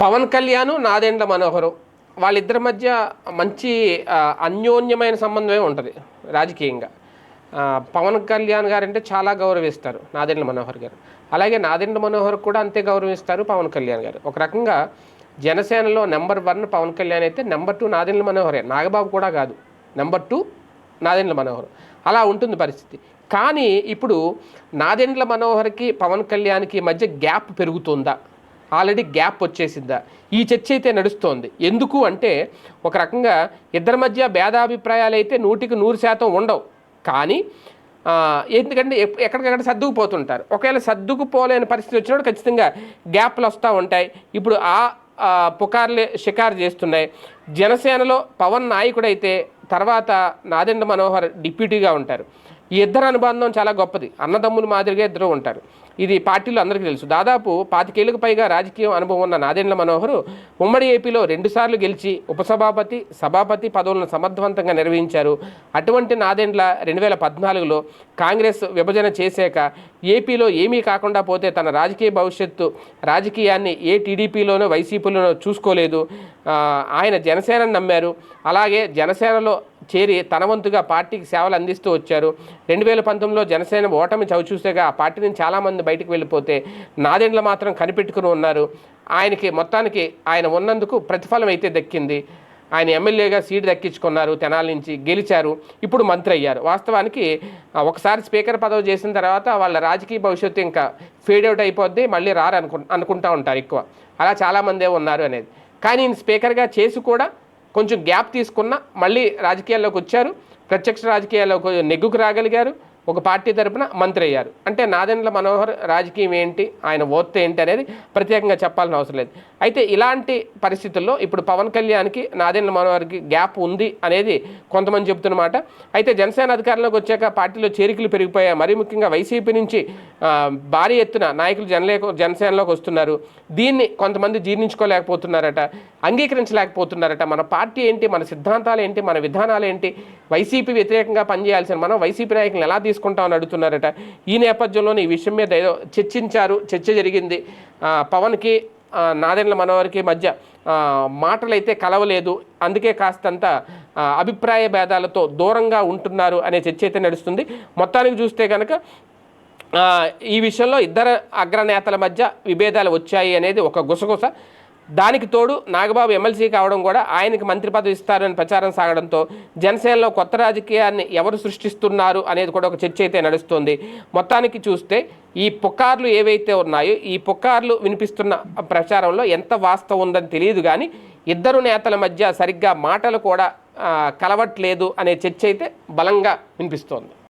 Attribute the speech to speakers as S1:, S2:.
S1: పవన్ కళ్యాణ్ నాదెండ్ల మనోహరు. వాళ్ళిద్దరి మధ్య మంచి అన్యోన్యమైన సంబంధమే ఉంటుంది రాజకీయంగా. పవన్ కళ్యాణ్ గారు అంటే చాలా గౌరవిస్తారు నాదెండ్ల మనోహర్ గారు. అలాగే నాదెండ్ల మనోహర్ కూడా అంతే గౌరవిస్తారు పవన్ కళ్యాణ్ గారు. ఒక రకంగా జనసేనలో నెంబర్ వన్ పవన్ కళ్యాణ్ అయితే నెంబర్ టూ నాదెండ్ల మనోహరే. నాగబాబు కూడా కాదు. Number two Nadendla Manohar. అలా ఉంటుంది పరిస్థితి. కానీ ఇప్పుడు నాదెండ్ల మనోహర్కి పవన్ కళ్యాణ్కి మధ్య గ్యాప్ పెరుగుతుందా? ఆల్రెడీ గ్యాప్ వచ్చేసిందా? ఈ చర్చ అయితే నడుస్తోంది. ఎందుకు అంటే ఒక రకంగా ఇద్దరి మధ్య భేదాభిప్రాయాలు అయితే నూటికి నూరు శాతం ఉండవు. కానీ ఎందుకంటే ఎక్కడికక్కడ సర్దుకుపోతుంటారు. ఒకవేళ సర్దుకుపోలేని పరిస్థితి వచ్చినప్పుడు ఖచ్చితంగా గ్యాప్లు వస్తూ ఉంటాయి. ఇప్పుడు ఆ పుకార్లే షికారు చేస్తున్నాయి. జనసేనలో పవన్ నాయకుడైతే తర్వాత నాదెండ మనోహర్ డిప్యూటీగా ఉంటారు. ఈ ఇద్దరు అనుబంధం చాలా గొప్పది. అన్నదమ్ముల మాదిరిగా ఇద్దరు ఉంటారు. ఇది పార్టీలో అందరికీ తెలుసు. దాదాపు పాతికేళ్ళకు పైగా రాజకీయ అనుభవం ఉన్న నాదెండ్ల మనోహరు ఉమ్మడి ఏపీలో రెండుసార్లు గెలిచి ఉపసభాపతి సభాపతి పదవులను సమర్థవంతంగా నిర్వహించారు. అటువంటి నాదెండ్ల రెండు వేల పద్నాలుగులో కాంగ్రెస్ విభజన చేశాక ఏపీలో ఏమీ కాకుండా పోతే తన రాజకీయ భవిష్యత్తు రాజకీయాన్ని ఏ టీడీపీలోనో వైసీపీలోనో చూసుకోలేదు. ఆయన జనసేనను నమ్మారు. అలాగే జనసేనలో చేరి తన వంతుగా పార్టీకి సేవలు అందిస్తూ వచ్చారు. రెండు వేల పంతొమ్మిదిలో జనసేన ఓటమి చవిచూసేగా ఆ పార్టీ నుంచి చాలామంది బయటకు వెళ్ళిపోతే నాదెండ్ల మాత్రం కనిపెట్టుకుని ఉన్నారు. ఆయనకి మొత్తానికి ఆయన ఉన్నందుకు ప్రతిఫలం అయితే దక్కింది. ఆయన ఎమ్మెల్యేగా సీటు దక్కించుకున్నారు తెనాల నుంచి గెలిచారు. ఇప్పుడు మంత్రి అయ్యారు. వాస్తవానికి ఒకసారి స్పీకర్ పదవి చేసిన తర్వాత వాళ్ళ రాజకీయ భవిష్యత్తు ఇంకా ఫేడ్ అవుట్ అయిపోద్ది మళ్ళీ రారు అనుకు అనుకుంటా ఉంటారు ఎక్కువ. అలా చాలామందే ఉన్నారు అనేది. కానీ ఈయన స్పీకర్గా చేసి కూడా కొంచెం గ్యాప్ తీసుకున్న మళ్ళీ రాజకీయాల్లోకి వచ్చారు. ప్రత్యక్ష రాజకీయాల్లోకి నెగ్గుకు రాగలిగారు. ఒక పార్టీ తరపున మంత్రి అయ్యారు. అంటే నాదెండ్ల మనోహర్ రాజకీయం ఏంటి ఆయన ఓత్ ఏంటి అనేది ప్రత్యేకంగా చెప్పాల్సిన అవసరం లేదు. అయితే ఇలాంటి పరిస్థితుల్లో ఇప్పుడు పవన్ కళ్యాణ్కి నాదెండ్ల మనోహర్కి గ్యాప్ ఉంది అనేది కొంతమంది చెబుతున్నమాట. అయితే జనసేన అధికారంలోకి వచ్చాక పార్టీలో చేరికలు పెరిగిపోయాయి. మరీ ముఖ్యంగా వైసీపీ నుంచి భారీ ఎత్తున నాయకులు జనలే జనసేనలోకి వస్తున్నారు. దీన్ని కొంతమంది జీర్ణించుకోలేకపోతున్నారట అంగీకరించలేకపోతున్నారట. మన పార్టీ ఏంటి మన సిద్ధాంతాలు ఏంటి మన విధానాలు ఏంటి వైసీపీ వ్యతిరేకంగా పనిచేయాల్సిన మనం వైసీపీ నాయకులను ఎలా తీసుకుంటామని అడుగుతున్నారట. ఈ నేపథ్యంలోనే ఈ విషయం మీద ఏదో చర్చించారు చర్చ జరిగింది. పవన్కి నాదెండ్ల మనోహర్కి మధ్య మాటలైతే కలవలేదు. అందుకే కాస్తంత అభిప్రాయ భేదాలతో దూరంగా ఉంటున్నారు అనే చర్చ అయితే నడుస్తుంది. మొత్తానికి చూస్తే కనుక ఈ విషయంలో ఇద్దరు అగ్రనేతల మధ్య విభేదాలు వచ్చాయి అనేది ఒక గుసగుస. దానికి తోడు నాగబాబు ఎమ్మెల్సీ కావడం కూడా ఆయనకి మంత్రి పదవి ఇస్తారని ప్రచారం సాగడంతో జనసేనలో కొత్త రాజకీయాన్ని ఎవరు సృష్టిస్తున్నారు అనేది కూడా ఒక చర్చ అయితే నడుస్తుంది. మొత్తానికి చూస్తే ఈ పుకార్లు ఏవైతే ఉన్నాయో ఈ పుకార్లు వినిపిస్తున్న ప్రచారంలో ఎంత వాస్తవం ఉందని తెలియదు కానీ ఇద్దరు నేతల మధ్య సరిగ్గా మాటలు కూడా కలవట్లేదు అనే చర్చ అయితే బలంగా వినిపిస్తోంది.